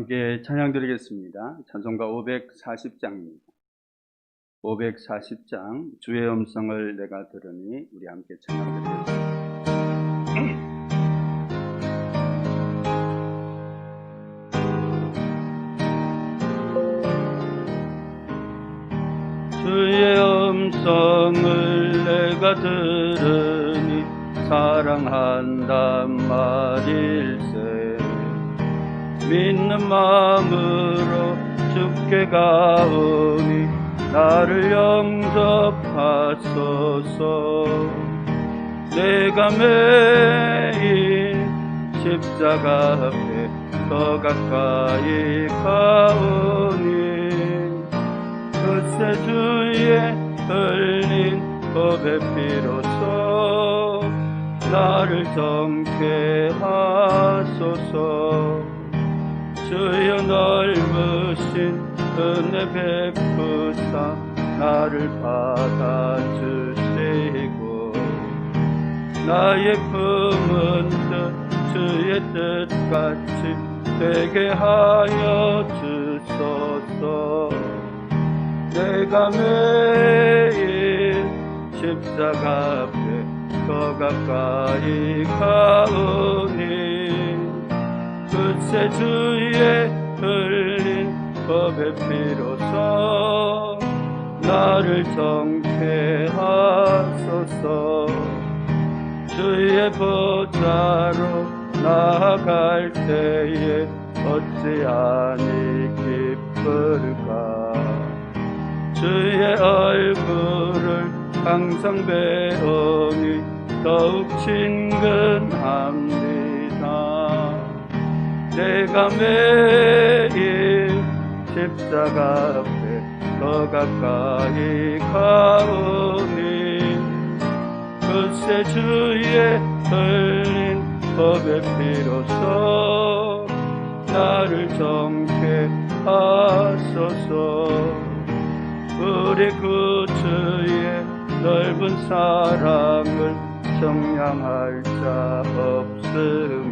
함께 찬양 드리겠습니다. 찬송가 540장입니다. 540장 주의 음성을 내가 들으니 우리 함께 찬양 드리겠습니다. 주의 음성을 내가 들으니 사랑한단 말일세 믿는 마음으로 죽게 가오니 나를 영접하소서. 내가 매일 십자가 앞에 더 가까이 가오니 그새 주의 흘린 법의 피로써 나를 정케 하소서 주여 넓으신 은혜 베푸사 나를 받아주시고 나의 품은 뜻 주의 뜻같이 되게 하여 주소서. 내가 매일 십자가 앞에 더 가까이 가오니 그새 주의 흘린 법의 피로써 나를 정케 하소서. 주의 보좌로 나아갈 때에 어찌하니 기쁠까? 주의 얼굴을 항상 배우니 더욱 친근합니다 내가 매일 십자가 앞에 더 가까이 가오니 그새 주의 흘린 법의 피로써 나를 정케 하소서. 우리 구주의 넓은 사랑을 정량할 자 없으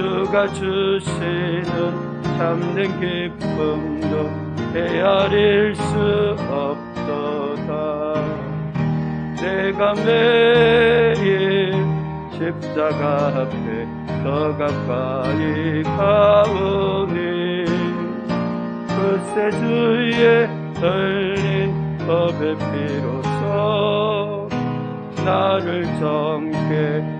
며 주가 주시는 참된 기쁨도 헤아릴 수 없도다. 내가 매일 십자가 앞에 더 가까이 가오니 그새 주의 흘린 법의 피로써 나를 정케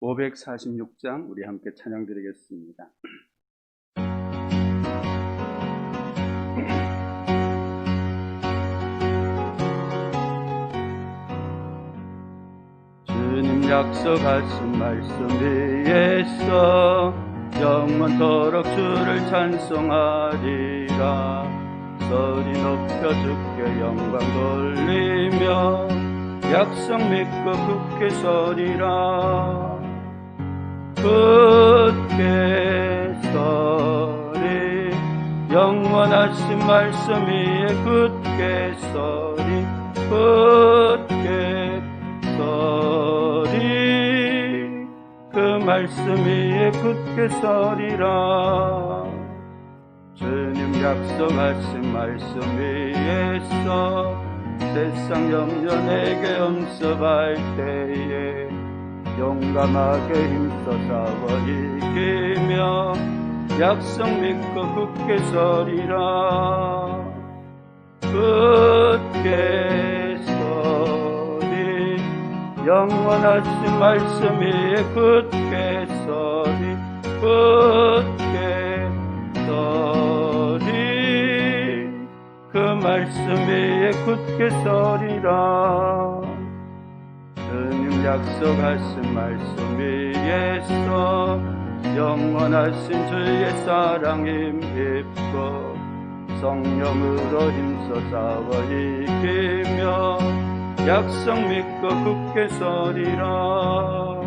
546장 우리 함께 찬양 드리겠습니다. 주님 약속하신 말씀 위에서 영원토록 주를 찬송하리라 소리 높여 주께 영광 돌리며 약속 믿고 굳게 서리라 굳게 서리 영원하신 말씀 위에 굳게 서리 굳게 서리. 그 말씀 위에 굳게 서리라. 주님 약속하신 말씀 위에서 세상 염려 내게 엄습할 때에 용감하게 힘써 싸워 이기며 약속 믿고 굳게 서리라. 굳게 서리. 영원하신 말씀 위에 굳게 서리. 굳게 서리. 그 말씀 위에 굳게 서리라 약속하신 말씀 위에서 영원하신 주의 사랑 힘입고 성령으로 힘써 싸워 이기며 약속 믿고 굳게 서리라.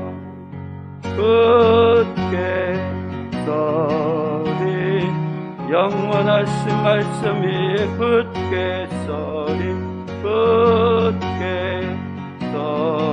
굳게 서리. 영원하신 말씀 위에 굳게 서리. 굳게 서리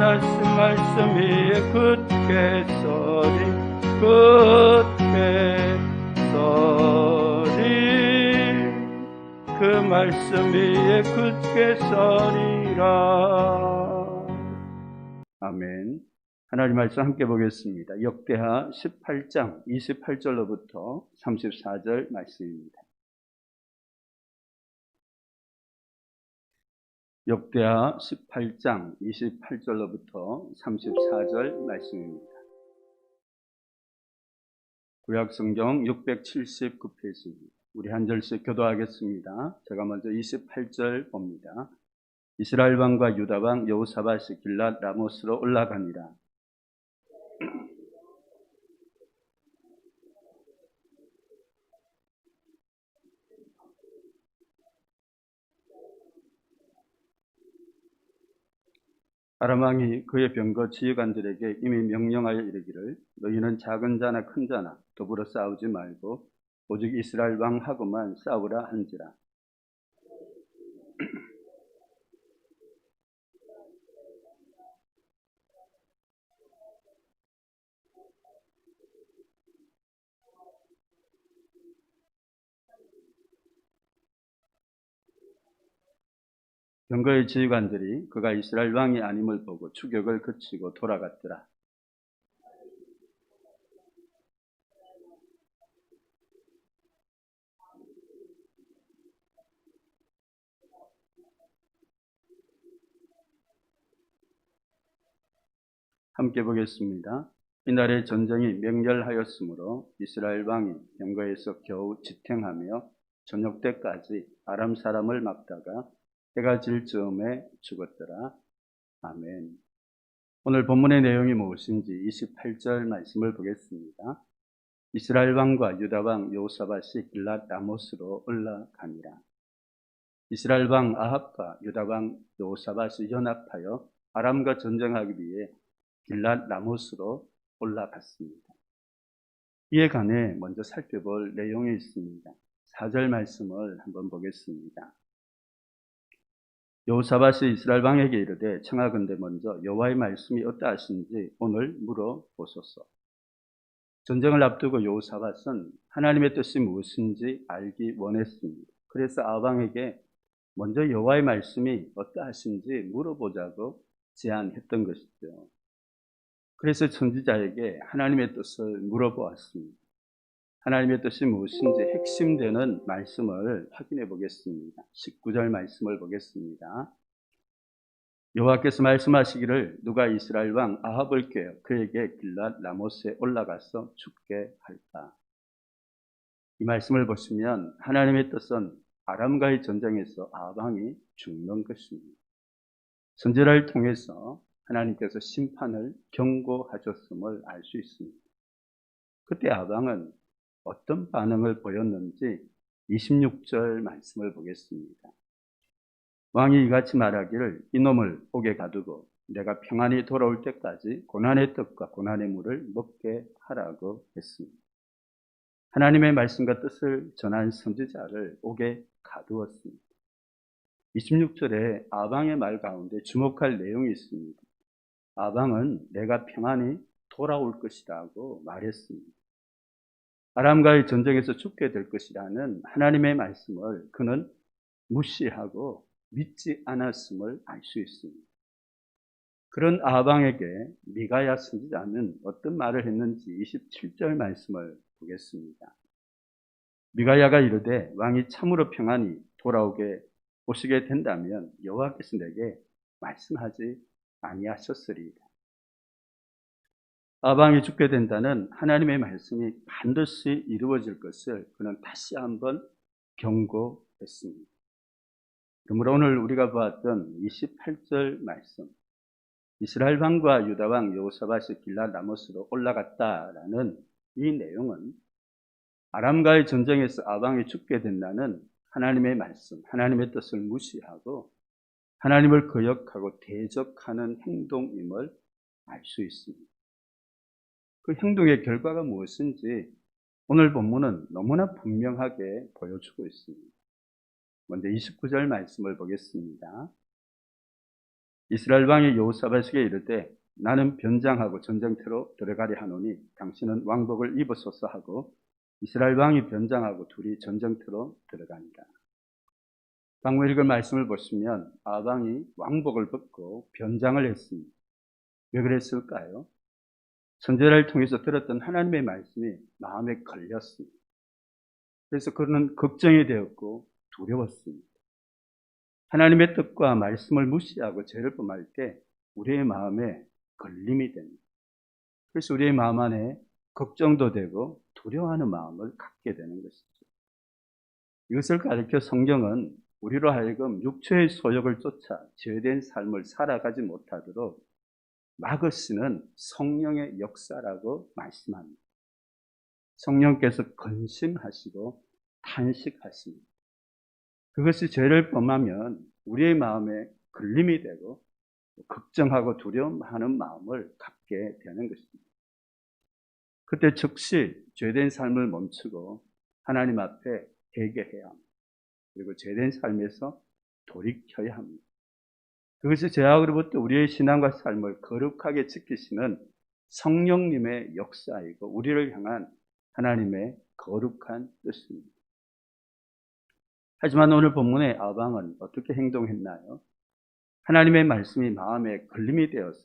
영원하신 말씀 위에 굳게 서리 굳게 서리. 그 말씀 위에 굳게 서리라. 아멘. 하나님 말씀 함께 보겠습니다. 역대하 18장 28절로부터 34절 말씀입니다 역대하 18장 28절로부터 34절 말씀입니다. 구약성경 679페이지입니다. 우리 한 절씩 교도하겠습니다. 제가 먼저 28절 봅니다. 이스라엘 왕과 유다 왕 여호사밧이 길랏 라모스로 올라가니라. 아람 왕이 그의 병거 지휘관들에게 이미 명령하여 이르기를 너희는 작은 자나 큰 자나 더불어 싸우지 말고 오직 이스라엘 왕하고만 싸우라 한지라. 병거의 지휘관들이 그가 이스라엘 왕이 아님을 보고 추격을 그치고 돌아갔더라. 함께 보겠습니다. 이날의 전쟁이 맹렬하였으므로 이스라엘 왕이 병거에서 겨우 지탱하며 저녁 때까지 아람 사람을 막다가 해가 질 즈음에 죽었더라. 아멘. 오늘 본문의 내용이 무엇인지 28절 말씀을 보겠습니다. 이스라엘 왕과 유다 왕 요사밭이 길랏 라모스로 올라가니라. 이스라엘 왕 아합과 유다 왕 요사밭이 연합하여 아람과 전쟁하기 위해 길랏 라모스로 올라갔습니다. 이에 관해 먼저 살펴볼 내용이 있습니다. 4절 말씀을 한번 보겠습니다. 여호사밧이 이스라엘 왕에게 이르되 청하건대 먼저 여호와의 말씀이 어떠하신지 오늘 물어보소서. 전쟁을 앞두고 여호사밧은 하나님의 뜻이 무엇인지 알기 원했습니다. 그래서 아방에게 먼저 여호와의 말씀이 어떠하신지 물어보자고 제안했던 것이죠. 그래서 천지자에게 하나님의 뜻을 물어보았습니다. 하나님의 뜻이 무엇인지 핵심되는 말씀을 확인해 보겠습니다. 19절 말씀을 보겠습니다. 여호와께서 말씀하시기를 누가 이스라엘 왕 아합을 꾀어 그에게 길랏 라모스에 올라가서 죽게 할까? 이 말씀을 보시면 하나님의 뜻은 아람과의 전쟁에서 아합 왕이 죽는 것입니다. 선지자를 통해서 하나님께서 심판을 경고하셨음을 알 수 있습니다. 그때 아합 왕은 어떤 반응을 보였는지 26절 말씀을 보겠습니다. 왕이 이같이 말하기를 이놈을 옥에 가두고 내가 평안히 돌아올 때까지 고난의 떡과 고난의 물을 먹게 하라고 했습니다. 하나님의 말씀과 뜻을 전한 선지자를 옥에 가두었습니다. 26절에 아방의 말 가운데 주목할 내용이 있습니다. 아방은 내가 평안히 돌아올 것이라고 말했습니다. 아람과의 전쟁에서 죽게 될 것이라는 하나님의 말씀을 그는 무시하고 믿지 않았음을 알 수 있습니다. 그런 아방에게 미가야 선지자는 어떤 말을 했는지 27절 말씀을 보겠습니다. 미가야가 이르되 왕이 참으로 평안히 돌아오게 오시게 된다면 여호와께서 내게 말씀하지 아니하셨으리이다. 아방이 죽게 된다는 하나님의 말씀이 반드시 이루어질 것을 그는 다시 한번 경고했습니다. 그러므로 오늘 우리가 보았던 28절 말씀, 이스라엘 왕과 유다 왕 여호사밧이 길라나못으로 올라갔다라는 이 내용은 아람과의 전쟁에서 아방이 죽게 된다는 하나님의 말씀, 하나님의 뜻을 무시하고 하나님을 거역하고 대적하는 행동임을 알 수 있습니다. 그 행동의 결과가 무엇인지 오늘 본문은 너무나 분명하게 보여주고 있습니다. 먼저 29절 말씀을 보겠습니다. 이스라엘 왕이 여호사밧에게 이르되 나는 변장하고 전쟁터로 들어가려 하노니 당신은 왕복을 입으소서 하고 이스라엘 왕이 변장하고 둘이 전쟁터로 들어간다. 방금 읽은 말씀을 보시면 아방이 왕복을 벗고 변장을 했습니다. 왜 그랬을까요? 선제를 통해서 들었던 하나님의 말씀이 마음에 걸렸습니다. 그래서 그는 걱정이 되었고 두려웠습니다. 하나님의 뜻과 말씀을 무시하고 죄를 범할 때 우리의 마음에 걸림이 됩니다. 그래서 우리의 마음 안에 걱정도 되고 두려워하는 마음을 갖게 되는 것이죠. 이것을 가리켜 성경은 우리로 하여금 육체의 소욕을 쫓아 죄된 삶을 살아가지 못하도록 막으시는 성령의 역사라고 말씀합니다. 성령께서 건심하시고 탄식하십니다. 그것이 죄를 범하면 우리의 마음에 걸림이 되고 걱정하고 두려움하는 마음을 갖게 되는 것입니다. 그때 즉시 죄된 삶을 멈추고 하나님 앞에 회개해야 합니다. 그리고 죄된 삶에서 돌이켜야 합니다. 그것이 죄악으로부터 우리의 신앙과 삶을 거룩하게 지키시는 성령님의 역사이고 우리를 향한 하나님의 거룩한 뜻입니다. 하지만 오늘 본문의 아방은 어떻게 행동했나요? 하나님의 말씀이 마음에 걸림이 되어서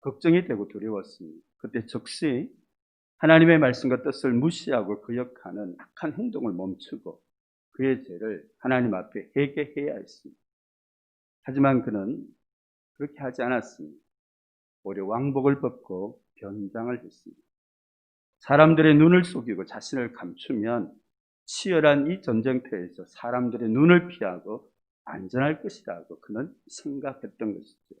걱정이 되고 두려웠습니다. 그때 즉시 하나님의 말씀과 뜻을 무시하고 거역하는 악한 행동을 멈추고 그의 죄를 하나님 앞에 회개해야 했습니다. 하지만 그는 그렇게 하지 않았습니다. 오히려 왕복을 벗고 변장을 했습니다. 사람들의 눈을 속이고 자신을 감추면 치열한 이 전쟁터에서 사람들의 눈을 피하고 안전할 것이라고 그는 생각했던 것이죠.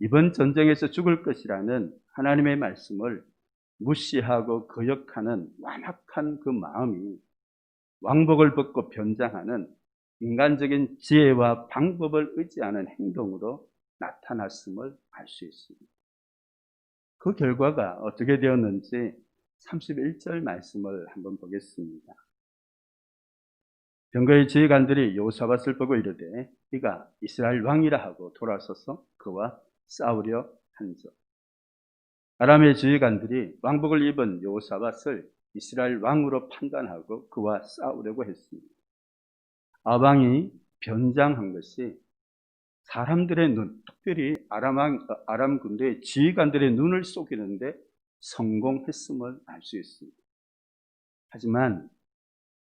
이번 전쟁에서 죽을 것이라는 하나님의 말씀을 무시하고 거역하는 완악한 그 마음이 왕복을 벗고 변장하는 인간적인 지혜와 방법을 의지하는 행동으로 나타났음을 알 수 있습니다. 그 결과가 어떻게 되었는지 31절 말씀을 한번 보겠습니다. 병거의 지휘관들이 요사밧을 보고 이르되 이가 이스라엘 왕이라 하고 돌아서서 그와 싸우려 한적. 아람의 지휘관들이 왕복을 입은 요사밧을 이스라엘 왕으로 판단하고 그와 싸우려고 했습니다. 아방이 변장한 것이 사람들의 눈, 특별히 아람, 아람 군대의 지휘관들의 눈을 속이는데 성공했음을 알 수 있습니다. 하지만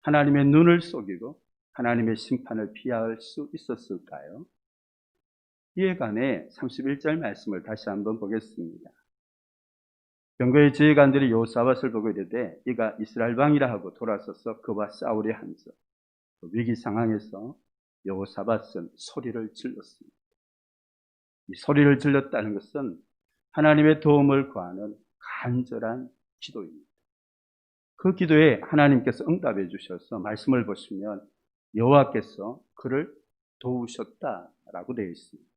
하나님의 눈을 속이고 하나님의 심판을 피할 수 있었을까요? 이에 관해 31절 말씀을 다시 한번 보겠습니다. 병거의 지휘관들이 요사밧을 보고 이르되 이가 이스라엘 왕이라 하고 돌아서서 그와 싸우려 한즉 그 위기 상황에서 여호사밧은 소리를 질렀습니다. 이 소리를 질렀다는 것은 하나님의 도움을 구하는 간절한 기도입니다. 그 기도에 하나님께서 응답해 주셔서 말씀을 보시면 여호와께서 그를 도우셨다라고 되어 있습니다.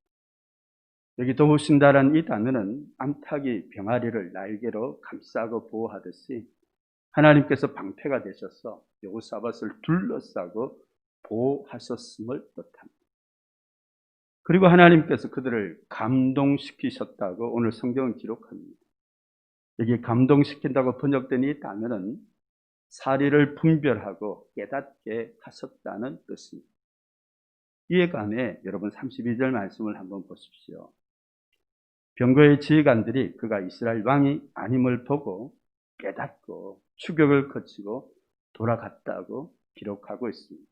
여기 도우신다라는 이 단어는 암탉이 병아리를 날개로 감싸고 보호하듯이 하나님께서 방패가 되셔서 여호사밧을 둘러싸고 보호하셨음을 뜻합니다. 그리고 하나님께서 그들을 감동시키셨다고 오늘 성경은 기록합니다. 여기 감동시킨다고 번역된 이 단어는 사리를 분별하고 깨닫게 하셨다는 뜻입니다. 이에 관해 여러분 32절 말씀을 한번 보십시오. 병거의 지휘관들이 그가 이스라엘 왕이 아님을 보고 깨닫고 추격을 거치고 돌아갔다고 기록하고 있습니다.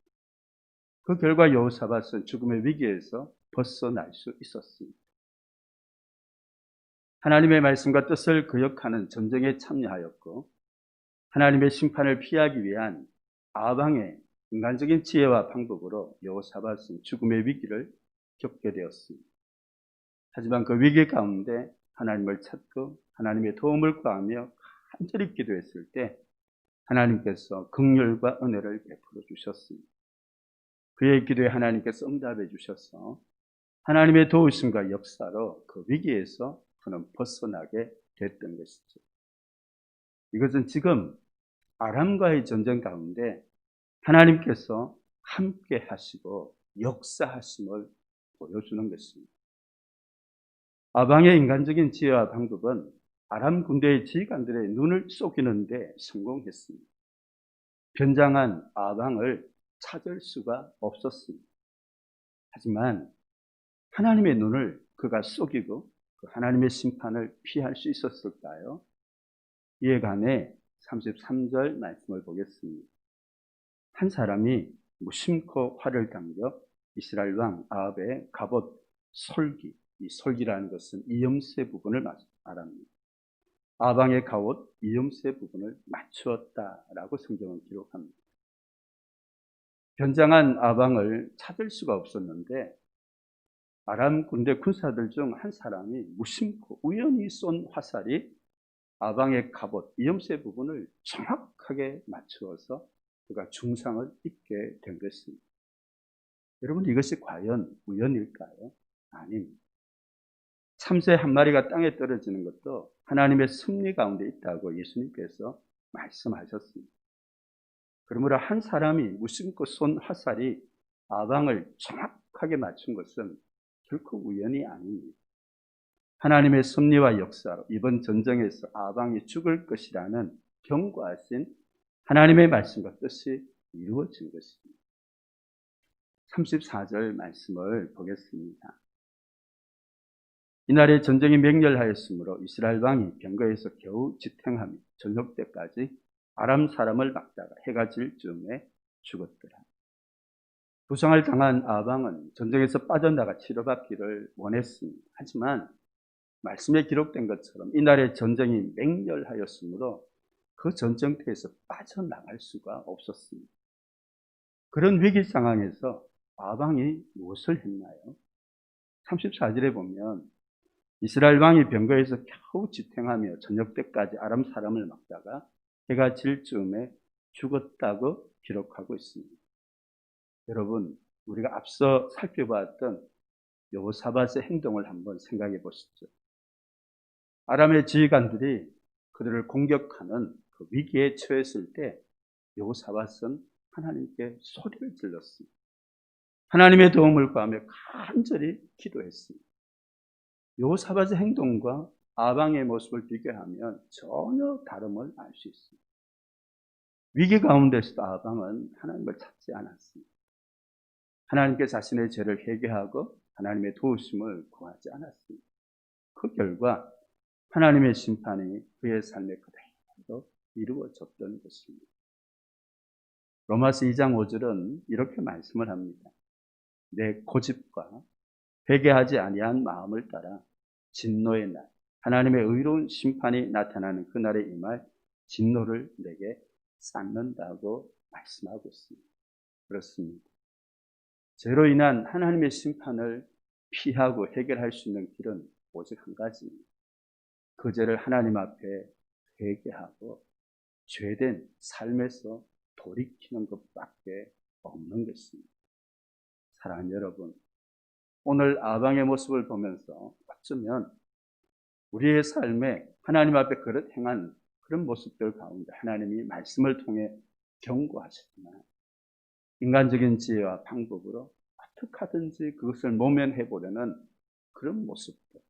그 결과 여호사밧은 죽음의 위기에서 벗어날 수 있었습니다. 하나님의 말씀과 뜻을 거역하는 전쟁에 참여하였고 하나님의 심판을 피하기 위한 아방의 인간적인 지혜와 방법으로 여호사밧은 죽음의 위기를 겪게 되었습니다. 하지만 그 위기 가운데 하나님을 찾고 하나님의 도움을 구하며 간절히 기도했을 때 하나님께서 극렬과 은혜를 베풀어 주셨습니다. 그의 기도에 하나님께서 응답해 주셔서 하나님의 도우심과 역사로 그 위기에서 그는 벗어나게 됐던 것이죠. 이것은 지금 아람과의 전쟁 가운데 하나님께서 함께 하시고 역사하심을 보여주는 것입니다. 아방의 인간적인 지혜와 방법은 아람 군대의 지휘관들의 눈을 쏘기는데 성공했습니다. 변장한 아방을 찾을 수가 없었습니다. 하지만 하나님의 눈을 그가 쏘기고 그 하나님의 심판을 피할 수 있었을까요? 이에 관해 33절 말씀을 보겠습니다. 한 사람이 무심코 활을 당겨 이스라엘 왕 아합의 갑옷 솔기, 이 솔기라는 것은 이염새 부분을 말합니다. 아방의 갑옷 이염새 부분을 맞추었다라고 성경은 기록합니다. 변장한 아방을 찾을 수가 없었는데 아람 군대 군사들 중 한 사람이 무심코 우연히 쏜 화살이 아방의 갑옷 이염새 부분을 정확하게 맞추어서 그가 중상을 입게 된 것입니다. 여러분 이것이 과연 우연일까요? 아닙니다. 참새 한 마리가 땅에 떨어지는 것도 하나님의 섭리 가운데 있다고 예수님께서 말씀하셨습니다. 그러므로 한 사람이 무심코 쏜 화살이 아방을 정확하게 맞춘 것은 결코 우연이 아닙니다. 하나님의 섭리와 역사로 이번 전쟁에서 아방이 죽을 것이라는 경고하신 하나님의 말씀과 뜻이 이루어진 것입니다. 34절 말씀을 보겠습니다. 이날에 전쟁이 맹렬하였으므로 이스라엘 왕이 병거에서 겨우 지탱하며 저녁 때까지 아람 사람을 막다가 해가 질 즈음에 죽었더라. 부상을 당한 아방은 전쟁에서 빠져나가 치료받기를 원했습니다. 하지만 말씀에 기록된 것처럼 이날의 전쟁이 맹렬하였으므로 그 전쟁터에서 빠져나갈 수가 없었습니다. 그런 위기 상황에서 아방이 무엇을 했나요? 34절에 보면 이스라엘 왕이 병거에서 겨우 지탱하며 저녁 때까지 아람 사람을 막다가 해가 질 즈음에 죽었다고 기록하고 있습니다. 여러분, 우리가 앞서 살펴봤던 여호사밧의 행동을 한번 생각해 보시죠. 아람의 지휘관들이 그들을 공격하는 그 위기에 처했을 때 여호사밧은 하나님께 소리를 질렀습니다. 하나님의 도움을 구하며 간절히 기도했습니다. 요사밧의 행동과 아방의 모습을 비교하면 전혀 다름을 알 수 있습니다. 위기 가운데서도 아방은 하나님을 찾지 않았습니다. 하나님께 자신의 죄를 회개하고 하나님의 도우심을 구하지 않았습니다. 그 결과 하나님의 심판이 그의 삶에 그대로 이루어졌던 것입니다. 로마서 2장 5절은 이렇게 말씀을 합니다. 내 고집과 회개하지 아니한 마음을 따라 진노의 날, 하나님의 의로운 심판이 나타나는 그날에 임할 진노를 내게 쌓는다고 말씀하고 있습니다. 그렇습니다. 죄로 인한 하나님의 심판을 피하고 해결할 수 있는 길은 오직 한 가지입니다. 그 죄를 하나님 앞에 회개하고 죄된 삶에서 돌이키는 것밖에 없는 것입니다. 사랑하는 여러분, 오늘 아방의 모습을 보면서 어쩌면 우리의 삶에 하나님 앞에 그릇 행한 그런 모습들 가운데 하나님이 말씀을 통해 경고하셨구나. 인간적인 지혜와 방법으로 어떻게 하든지 그것을 모면해 보려는 그런 모습들.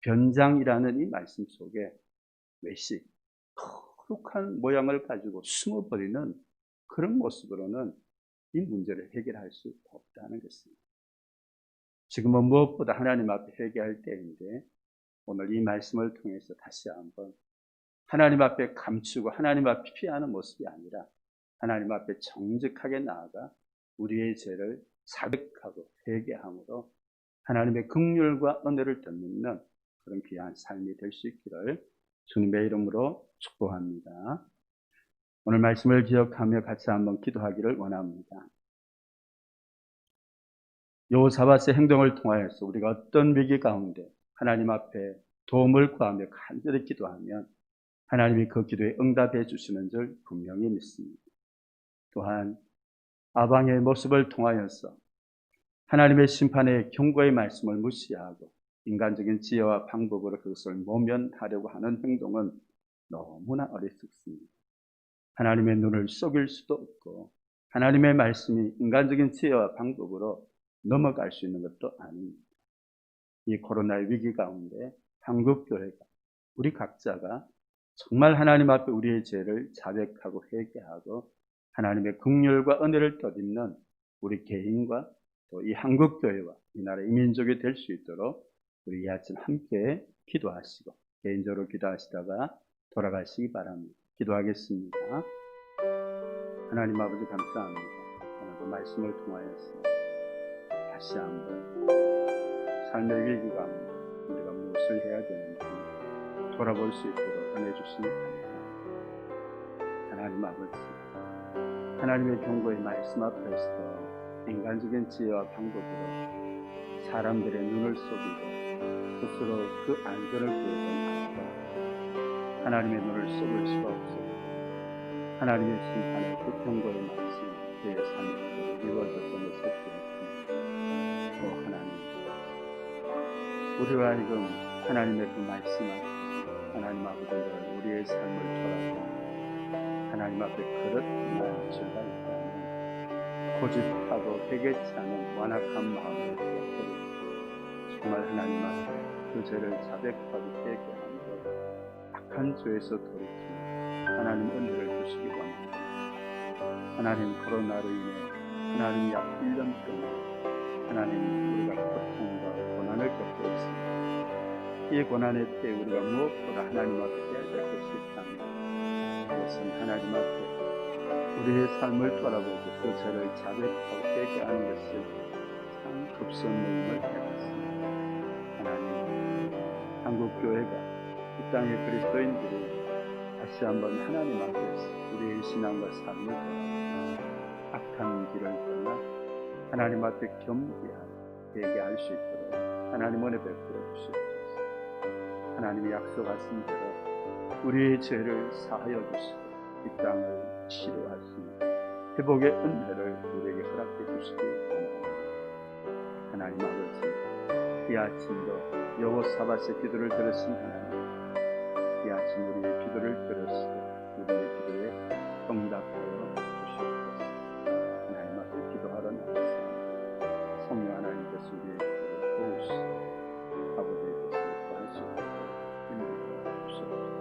변장이라는 이 말씀 속에 외식, 거룩한 모양을 가지고 숨어버리는 그런 모습으로는 이 문제를 해결할 수 없다는 것입니다. 지금은 무엇보다 하나님 앞에 회개할 때인데 오늘 이 말씀을 통해서 다시 한번 하나님 앞에 감추고 하나님 앞에 피하는 모습이 아니라 하나님 앞에 정직하게 나아가 우리의 죄를 자백하고 회개함으로 하나님의 긍휼과 은혜를 덧입는 그런 귀한 삶이 될 수 있기를 주님의 이름으로 축복합니다. 오늘 말씀을 기억하며 같이 한번 기도하기를 원합니다. 요사바스의 행동을 통하여서 우리가 어떤 위기 가운데 하나님 앞에 도움을 구하며 간절히 기도하면 하나님이 그 기도에 응답해 주시는 줄 분명히 믿습니다. 또한 아방의 모습을 통하여서 하나님의 심판의 경고의 말씀을 무시하고 인간적인 지혜와 방법으로 그것을 모면하려고 하는 행동은 너무나 어리석습니다. 하나님의 눈을 속일 수도 없고 하나님의 말씀이 인간적인 지혜와 방법으로 넘어갈 수 있는 것도 아닙니다. 이 코로나의 위기 가운데 한국교회가 우리 각자가 정말 하나님 앞에 우리의 죄를 자백하고 회개하고 하나님의 긍휼과 은혜를 떠입는 우리 개인과 또 이 한국교회와 이 나라 이민족이 될 수 있도록 우리 이 아침 함께 기도하시고 개인적으로 기도하시다가 돌아가시기 바랍니다. 기도하겠습니다. 하나님 아버지 감사합니다. 오늘도 말씀을 통하여서 다시 한번 삶의 위기 가운데 우리가 무엇을 해야 되는지 돌아볼 수 있도록 은혜 주시니 감사합니다. 하나님 아버지 하나님의 경고의 말씀 앞에서 인간적인 지혜와 방법으로 사람들의 눈을 속이고 스스로 그 안전을 구해서 하나님의 눈을 속을 수가 없습니다. 하나님의 심판의 그 경고의 말씀이 그의 삶에 이루어졌던 것을 기억합니다. 우리와 하여금 하나님의 그 말씀 앞에 하나님 아버지가 우리의 삶을 돌아보 하나님 앞에 그릇 줄가 있다면 고집하고 회개치 않은 완악한 마음을 깨뜨리고 정말 하나님 앞에 그 죄를 자백하고 회개함으로 악한 죄에서 돌이키는 하나님 은혜를 주시기 원합니다. 하나님 코로나로 인해 하나님 약 1년 동안 하나님 우리가 고통과 이 고난의 때 우리가 무엇보다 하나님 앞에 될 것이 있다면 그것은 하나님 앞에 우리의 삶을 돌아보고 그 죄를 자백하고 회개하는 것이 참 급선무임을 깨닫습니다. 하나님 한국 교회가 이 땅의 그리스도인들이 다시 한번 하나님 앞에서 우리의 신앙과 삶을 돌아보고 악한 길을 떠나 하나님 앞에 겸비하고 회개할 수 있도록 하나님 은혜 베풀어 주시옵소서. 하나님이 약속하신 대로 우리의 죄를 사하여 주시고 이 땅을 치료하시며 회복의 은혜를 우리에게 허락해 주시기 원합니다. 하나님 아버지 이 아침도 여호 사바의 기도를 들으신 하나님 이 아침 우리의 기도를 들으시고